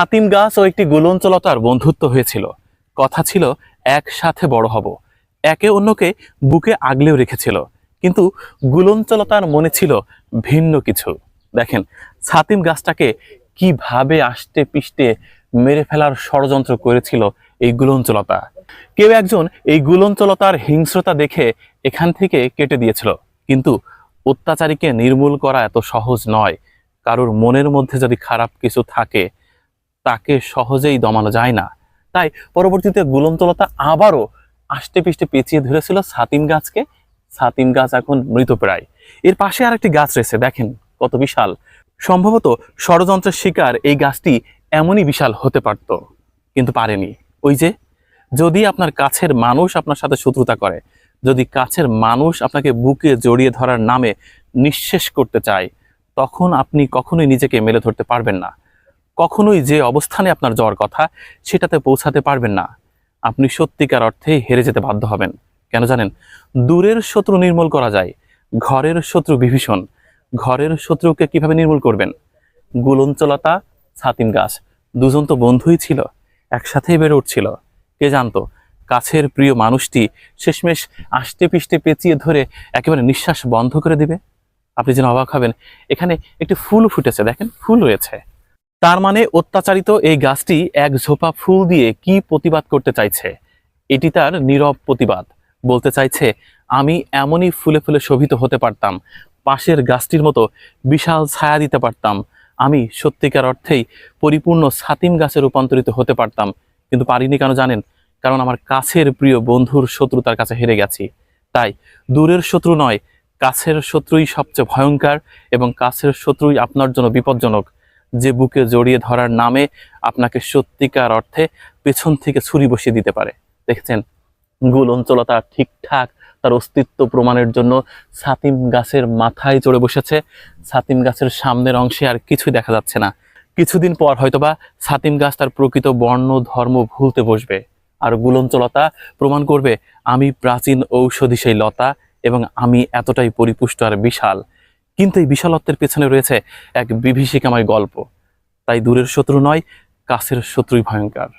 ছাতিম গাছ ও একটি গুলঞ্চলতার বন্ধুত্ব হয়েছিল। কথা ছিল, একসাথে বড় হব। একে অন্যকে বুকে আগলেও রেখেছিল। কিন্তু গুলঞ্চলতার মনে ছিল ভিন্ন কিছু। দেখেন ছাতিম গাছটাকে কীভাবে আষ্টে পিষ্টে মেরে ফেলার ষড়যন্ত্র করেছিল এই গুলঞ্চলতা কেউ একজন এই গুলঞ্চলতার হিংস্রতা দেখে এখান থেকে কেটে দিয়েছিল। কিন্তু অত্যাচারীকে নির্মূল করা এত সহজ নয়। কারোর মনের মধ্যে যদি খারাপ কিছু থাকে তাকে সহজেই দমানো যায় না। তাই পরবর্তীতে গুলন্তলতা আবারও আষ্টে পিষ্টে পেঁচিয়ে ধরেছিল ছাতিম গাছকে। ছাতিম গাছ এখন মৃতপ্রায় এর পাশে আরেকটি গাছ রয়েছে, দেখেন কত বিশাল। সম্ভবত ষড়যন্ত্রের শিকার এই গাছটি এমনই বিশাল হতে পারত, কিন্তু পারেনি। ওই যে, যদি আপনার কাছের মানুষ আপনার সাথে শত্রুতা করে, যদি কাছের মানুষ আপনাকে বুকে জড়িয়ে ধরার নামে নিঃশেষ করতে চায়, তখন আপনি কখনোই নিজেকে মেলে ধরতে পারবেন না। কখনোই যে অবস্থানে আপনার যাওয়ার কথা সেটাতে পৌঁছাতে পারবেন না। আপনি সত্যিকার অর্থে হেরে যেতে বাধ্য হবেন। কেন জানেন? দূরের শত্রু নির্মূল করা যায়, ঘরের শত্রু বিভীষণ। ঘরের শত্রুকে কীভাবে নির্মূল করবেন? গুলঞ্চলতা ছাতিম গাছ, দুজন তো বন্ধুই ছিল, একসাথেই বেড়ে উঠছিল। কে জানতো? কাছের প্রিয় মানুষটি শেষমেশ আষ্টে পিষ্টে পেঁচিয়ে ধরে একেবারে নিঃশ্বাস বন্ধ করে দিবে। আপনি যেন অবাক হবেন, এখানে একটি ফুল ফুটেছে, দেখেন? ফুল রয়েছে। তার মানে অত্যাচারিত এই গাছটি এক ঝোপা ফুল দিয়ে কি প্রতিবাদ করতে চাইছে? এটি তার নীরব প্রতিবাদ। বলতে চাইছে, আমি এমনই ফুলে ফুলে শোভিত হতে পারতাম, পাশের গাছটির মতো বিশাল ছায়া দিতে পারতাম। আমি সত্যিকার অর্থেই পরিপূর্ণ ছাতিম গাছে রূপান্তরিত হতে পারতাম, কিন্তু পারিনি কেন জানেন? কারণ আমার কাছের প্রিয় বন্ধুর শত্রু তার কাছে হেরে গেছি। তাই দূরের শত্রু নয়, কাছের শত্রুই সবচেয়ে ভয়ঙ্কর এবং কাছের শত্রুই আপনার জন্য বিপজ্জনক। যে বুকে জড়িয়ে ধরার নামে আপনাকে সত্যিকার অর্থে পেছন থেকে ছুরি বসিয়ে দিতে পারে। দেখেছেন? গুল অঞ্চলতা ঠিকঠাক, তার অস্তিত্ব প্রমাণের জন্য ছাতিম গাছের মাথায় চড়ে বসেছে। ছাতিম গাছের সামনের অংশে আর কিছুই দেখা যাচ্ছে না। কিছুদিন পর হয়তোবা ছাতিম গাছ তার প্রকৃত বর্ণ, ধর্ম ভুলতে বসবে। আর গুলঞ্চলতা প্রমাণ করবে, আমি প্রাচীন ঔষধি সেই লতা এবং আমি এতটাই পরিপুষ্ট আর বিশাল। কিন্তু এই বিশালত্বের পেছনে রয়েছে এক বিভীষিকাময় গল্প। তাই দূরের শত্রু নয়, কাছের শত্রুই ভয়ঙ্কর।